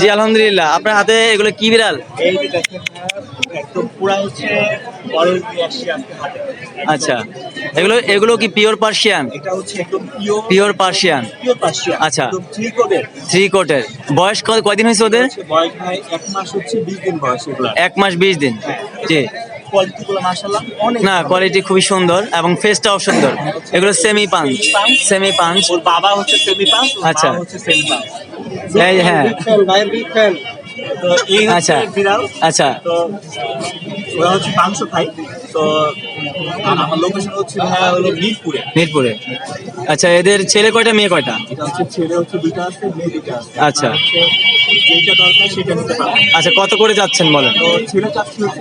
জি আলহামদুলিল্লাহ। আপনার হাতে এগুলো কি বিড়াল? আচ্ছা। এগুলো এগুলো কি পিওর পার্সিয়ান পিওর পার্সিয়ান আচ্ছা। থ্রি কোটের বয়স কয়দিন হয়েছে ওদের? এক মাস বিশ দিন দিন। জি। না কোয়ালিটি খুবই সুন্দর এবং ফেসটাও সুন্দর। এগুলো সেমি পাঞ্চ সেমি পাঞ্চ বাবা হচ্ছে সেমি আচ্ছা। হচ্ছে সেমি পাস এই হ্যাঁ। ভাইয়ের বিগ ফ্যান তো এই আচ্ছা বিড়াল আচ্ছা। তো ওরা হচ্ছে মাংস খাই তো আমার লোকেশন হচ্ছে ভাইয়া হলো মিরপুরে। মিরপুরে। আচ্ছা এদের ছেলে কয়টা মেয়ে কয়টা? এটা হচ্ছে ছেলে হচ্ছে দুইটা আছে মেয়ে দুইটা আছে। আচ্ছা। আর হচ্ছে যেটা দরকার সেটা নিতে পারবেন আচ্ছা কত করে যাচ্ছেন বলেন? তো ছেলে চাচ্ছি হচ্ছে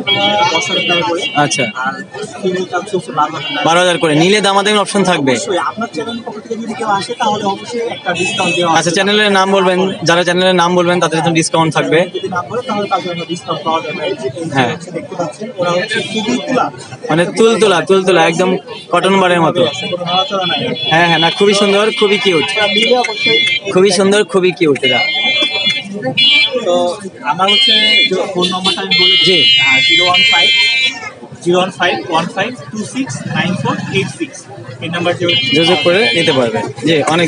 দশ হাজার টাকা করে। আচ্ছা। আর ছেলে চাচ্ছি হচ্ছে বারো হাজার টাকা। বারো হাজার করে। নিলে দামাদামি অপশন থাকবে। অবশ্যই আপনার চ্যানেল পক্ষ থেকে যদি কেউ আসে তাহলে অবশ্যই একটা ডিসকাউন্ট দেওয়া আচ্ছা চ্যানেলের নাম বলবেন যারা চ্যানেলের নাম বলবেন তাদের জন্য ডিসকাউন্ট থাকবে। যদি না বলে তাহলে তাদের একটা ডিসকাউন্ট পাওয়া যাবে। এই যে- এই যে হ্যাঁ। হচ্ছে দেখতে পাচ্ছেন ওরা হচ্ছে খুবই তুলা মানে তুলতুলা তুলতুলা একদম কটন বারের মতো হ্যাঁ হ্যাঁ না খুবই সুন্দর খুবই কিউট খুবই সুন্দর খুবই কিউট এরা। তো আমার হচ্ছে ফোন নম্বরটা আমি বলে যে zero one five zero one five one five two six nine four eight six এই নাম্বারটি যোগাযোগ করে নিতে পারবে। জি অনেক